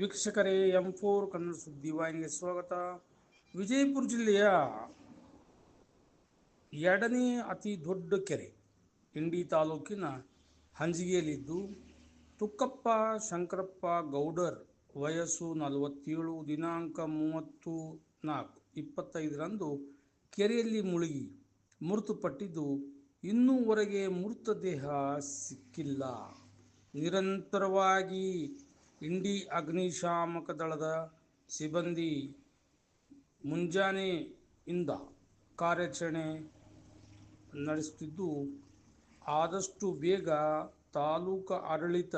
ವೀಕ್ಷಕರೇ M four Kannada ಸುದ್ದಿ ವಾಹಿನಿಗೆ ಸ್ವಾಗತ. ವಿಜಯಪುರ ಜಿಲ್ಲೆಯ ಎರಡನೇ ಅತಿ ದೊಡ್ಡ ಕೆರೆ ಇಂಡಿ ತಾಲೂಕಿನ ಹಂಜಿಗೆಯಲ್ಲಿದ್ದು, ತುಕ್ಕಪ್ಪ ಶಂಕರಪ್ಪ ಗೌಡರ್ ವಯಸ್ಸು ನಲವತ್ತೇಳು, ದಿನಾಂಕ ಮೂವತ್ತು ನಾಲ್ಕು, ಇಪ್ಪತ್ತೈದರಂದು ಕೆರೆಯಲ್ಲಿ ಮುಳುಗಿ ಮೃತಪಟ್ಟಿದ್ದು, ಇನ್ನೂವರೆಗೆ ಮೃತದೇಹ ಸಿಕ್ಕಿಲ್ಲ. ನಿರಂತರವಾಗಿ ಇಂಡಿ ಅಗ್ನಿಶಾಮಕ ದಳದ ಸಿಬ್ಬಂದಿ ಮುಂಜಾನೆಯಿಂದ ಕಾರ್ಯಾಚರಣೆ ನಡೆಸುತ್ತಿದ್ದು, ಆದಷ್ಟು ಬೇಗ ತಾಲೂಕು ಆಡಳಿತ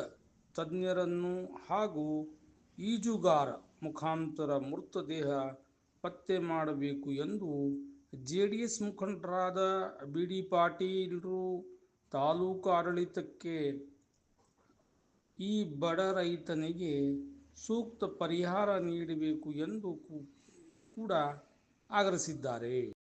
ತಜ್ಞರನ್ನು ಹಾಗೂ ಈಜುಗಾರ ಮುಖಾಂತರ ಮೃತದೇಹ ಪತ್ತೆ ಮಾಡಬೇಕು ಎಂದು ಜೆ ಡಿ ಎಸ್ ಮುಖಂಡರಾದ ಬಿ ಡಿ ಪಾಟೀಲರು ತಾಲೂಕು ಆಡಳಿತಕ್ಕೆ ಈ ಬಡ ರೈತನಿಗೆ ಸೂಕ್ತ ಪರಿಹಾರ ನೀಡಬೇಕು ಎಂದು ಕೂಡ ಆಗ್ರಹಿಸಿದ್ದಾರೆ.